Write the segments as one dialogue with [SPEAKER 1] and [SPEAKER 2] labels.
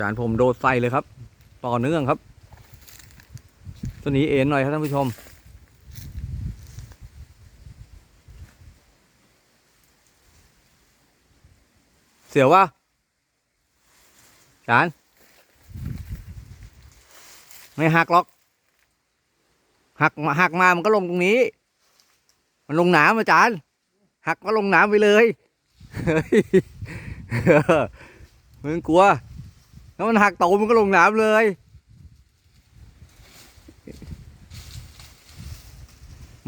[SPEAKER 1] จานผมโดดใส่เลยครับ ต่อเนื่องครับ ตัวนี้เอ็นหน่อยครับท่านผู้ชม เสียวว่าจานไม่หักหรอกหักมาหักมามันก็ลงตรงนี้ มันลงหน้ำอาจารย์หักก็ลงหน้ำไปเลยเฮ้ยมึงกลัว ถ้ามันหักโตมันก็ลงน้ำเลย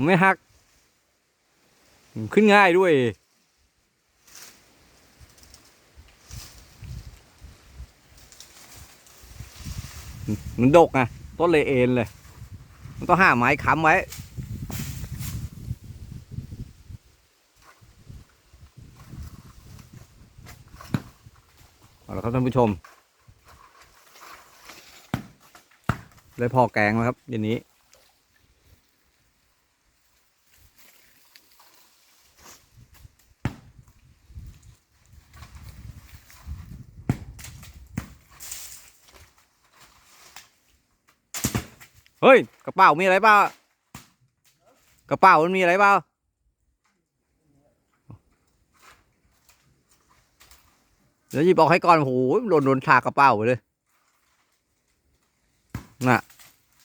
[SPEAKER 1] ไม่หัก ขึ้นง่ายด้วย มันดกไงต้นเลยเอ็นเลย มันต้องห้าไม้ค้ำไว้เอาละครับท่านผู้ชม ได้พอแกงแล้วครับเย็นนี้เฮ้ยกระเป๋ามีอะไรเปล่ากระเป๋ามันมีอะไรเปล่าเดี๋ยวหยิบออกให้ก่อนโอ้โหโดนโดนฉากกระเป๋าเลย น่ะ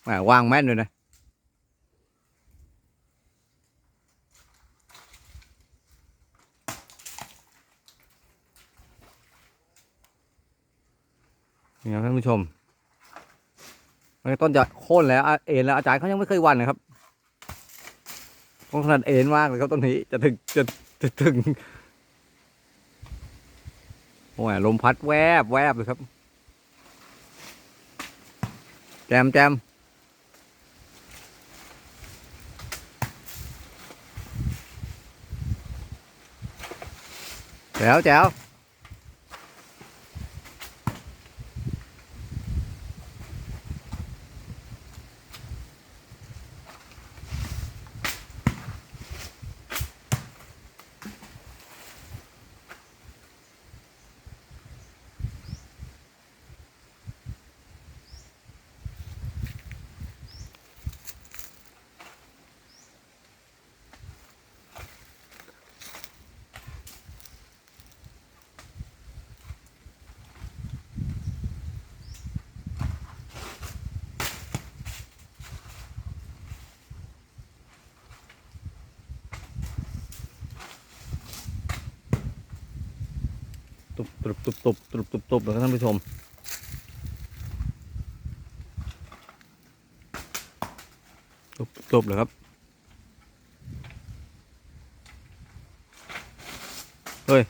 [SPEAKER 1] แหมวางแม่นเลยนะนี่ครับท่านผู้ชมต้นจะโค่นแล้วเอ็นแล้วอาจารย์เขายังไม่เคยวันนะครับต้องขนาดเอ็นมากเลยครับต้นนี้จะถึงจะจะถึงโอ้ยลมพัดแวบแวบเลยครับ แจมแตุบตุบตุบตุบตุบตุบตุบเลยครับท่านผู้ชม ตุบตุบเลยครับ เฮ้ย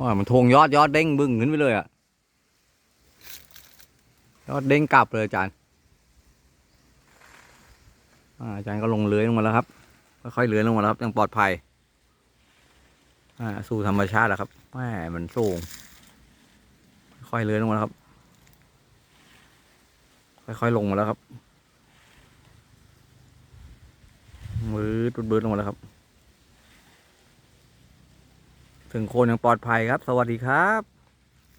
[SPEAKER 1] ว่ามันทงยอดยอดเด้งบึ้งขึ้นไปเลยอะยอดเด้งกลับเลยอาจารย์ อาจารย์ก็ลงเลื้อยลงมาแล้วครับ ค่อยๆเลื้อยลงมาแล้วครับยังปลอดภัย อ่า สู่ธรรมชาติแล้วครับแหมมันสูง ค่อยๆเลื้อยลงมาแล้วครับ ค่อยๆลงมาแล้วครับมือตุดเบิดลงมาแล้วครับ ถึงโคนยังปลอดภัยครับ สวัสดีครับ